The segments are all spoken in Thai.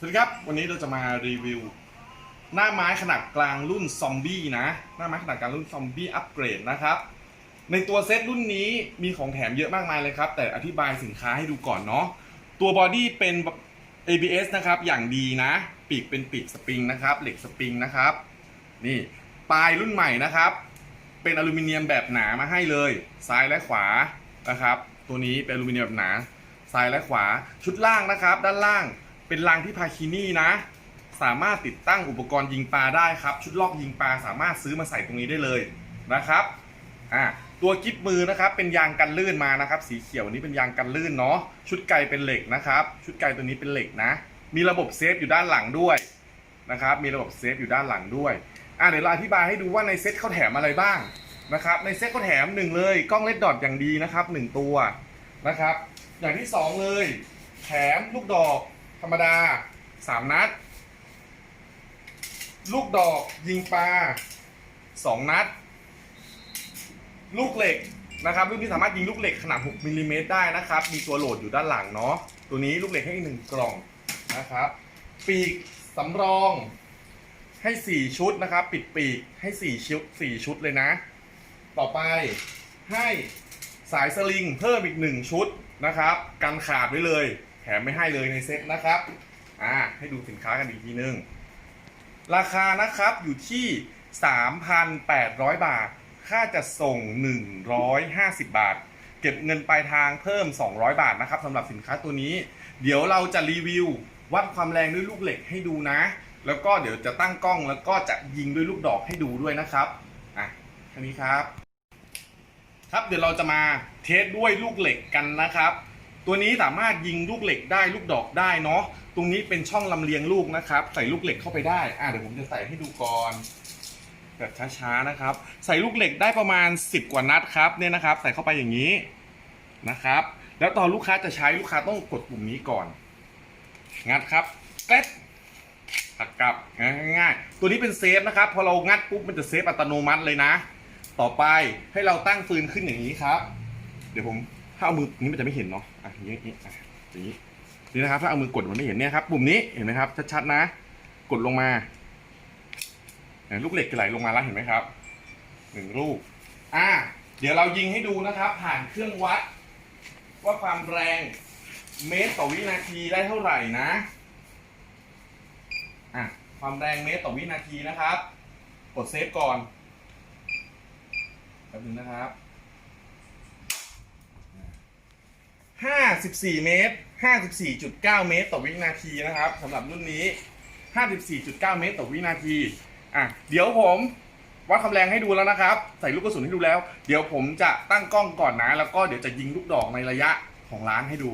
สวัสดีครับ วันนี้เราจะมารีวิว หน้าไม้ขนาดกลางรุ่นซอมบี้นะ หน้าไม้ขนาดกลางรุ่นซอมบี้อัปเกรดนะครับ ในตัวเซตรุ่นนี้มีของแถมเยอะมากมายเลยครับ แต่อธิบายสินค้าให้ดูก่อนเนาะ ตัวบอดี้เป็น ABS นะครับ อย่างดีนะ ปีกเป็นปีกสปริงนะครับ เหล็กสปริงนะครับ นี่ปลายรุ่นใหม่นะครับ เป็นอลูมิเนียมแบบหนามาให้เลย ซ้ายและขวานะครับ ตัวนี้เป็นอลูมิเนียมแบบหนา ซ้ายและขวา ชุดล่างนะครับ ด้านล่าง เป็นรางที่พาคินี่นะ สามารถติดตั้งอุปกรณ์ยิงปลาได้ครับ ชุดลอกยิงปลาสามารถซื้อมาใส่ตรงนี้ได้เลยนะครับอ่าตัวกิ๊บมือนะครับ เป็นยางกันลื่นมานะครับ สีเขียวนี้เป็นยางกันลื่นเนาะชุดไกเป็นเหล็กนะครับ ชุดไกตัวนี้เป็นเหล็กนะ มีระบบเซฟอยู่ด้านหลังด้วยนะครับ มีระบบเซฟอยู่ด้านหลังด้วยอ่าเดี๋ยวเราอธิบายให้ดูว่าในเซ็ตเขาแถมอะไรบ้างนะครับ ในเซ็ตเขาแถมหนึ่งเลยกล้องเลดดอทอย่างดีนะครับหนึ่งตัวนะครับ อย่างที่สองเลยแถมลูกดอก ธรรมดาสามนัด ลูกดอกยิงปลาสองนัด ลูกเหล็กนะครับรุ่นนี้สามารถยิงลูกเหล็กขนาด 6มิลลิเมตรได้นะครับ มีตัวโหลดอยู่ด้านหลังเนาะตัวนี้ลูกเหล็กให้อีกหนึ่งกล่องนะครับ ปีกสำรองให้ 4 ชุดนะครับ ปิดปีกให้ 4 ชุด4ชุดเลยนะ ต่อไปให้สายสลิงเพิ่มอีก 1 ชุดนะครับ กันขาดไว้เลย ถมไม่ให้เลยในเซ็ตนะครับอ่าให้ดูสินค้ากันอีกทีนึง ราคานะครับอยู่ที่ 3,800 บาท ค่าจะส่ง 150 บาท เก็บเงินปลายทางเพิ่ม 200 บาทนะครับสำหรับสินค้าตัวนี้ เดี๋ยวเราจะรีวิว วัดความแรงด้วยลูกเหล็กให้ดูนะ แล้วก็เดี๋ยวจะตั้งกล้องแล้วก็จะยิงด้วยลูกดอกให้ดูด้วยนะครับอะแค่นี้ครับ ครับเดี๋ยวเราจะมาเทสด้วยลูกเหล็กกันนะครับ ตัวนี้สามารถยิงลูกเหล็กได้ลูกดอกได้เนาะตรงนี้เป็นช่องลำเลียงลูกนะครับ ใส่ลูกเหล็กเข้าไปได้อะเดี๋ยวผมจะใส่ให้ดูก่อนแบบช้าๆนะครับ ใส่ลูกเหล็กได้ประมาณ 10 กว่านัดครับเนี่ยนะครับ ใส่เข้าไปอย่างนี้นะครับ แล้วตอนลูกค้าจะใช้ลูกค้าต้องกดปุ่มนี้ก่อน งัดครับเก๊ดหักกลับง่ายๆตัวนี้เป็นเซฟนะครับ พอเรางัดปุ๊บมันจะเซฟอัตโนมัติเลยนะ ต่อไปให้เราตั้งฟืนขึ้นอย่างนี้ครับ เดี๋ยวผมถ้าเอามือนี้มันจะไม่เห็นเนาะ อย่างนี้อย่างนี้อะอย่างนี้นี่นะครับ ถ้าเอามือกดมันไม่เห็นเนี่ยครับปุ่มนี้เห็นไหมครับชัดๆนะ กดลงมาลูกเหล็กจะไหลลงมาแล้วเห็นไหมครับหนึ่งลูกอะเดี๋ยวเรายิงให้ดูนะครับ ผ่านเครื่องวัด ว่าความแรงเมตรต่อวินาทีได้เท่าไหร่นะอะความแรงเมตรต่อวินาทีนะครับ กดเซฟก่อนแป๊บนึงนะครับ 54 เมตร 54.9 เมตร ต่อวินาทีนะครับสำหรับรุ่นนี้ 54.9 เมตร ต่อวินาทีอะเดี๋ยวผมวัดความแรงให้ดูแล้วนะครับ ใส่ลูกกระสุนให้ดูแล้ว เดี๋ยวผมจะตั้งกล้องก่อนนะ แล้วก็เดี๋ยวจะยิงลูกดอกในระยะของร้านให้ดู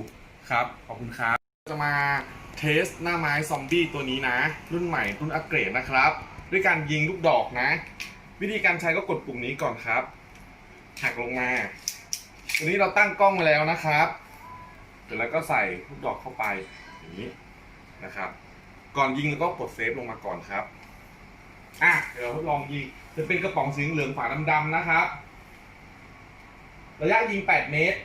ครับ ขอบคุณครับ จะมาเทสหน้าไม้ซอมบี้ตัวนี้นะ รุ่นใหม่รุ่นอัปเกรดนะครับ ด้วยการยิงลูกดอกนะ วิธีการใช้ก็กดปุ่มนี้ก่อนครับหักลงมาตัวนี้เราตั้งกล้องมาแล้วนะครับ เสร็จแล้วก็ใส่ลูกดอกเข้าไปอย่างนี้นะครับ ก่อนยิงแล้วก็กดเซฟลงมาก่อนครับอะเดี๋ยวเราทดลองยิงจะเป็นกระป๋องสีเหลืองฝาดำๆนะครับ ระยะยิง 8 เมตร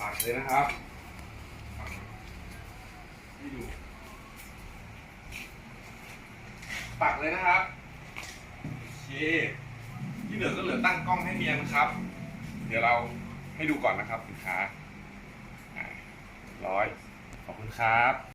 ปักเลยนะครับปักเลยนะครับ ที่เหลือก็เหลือตั้งกล้องให้เมียนะครับ เดี๋ยวเราให้ดูก่อนนะครับสินค้าร้อยขอบคุณครับ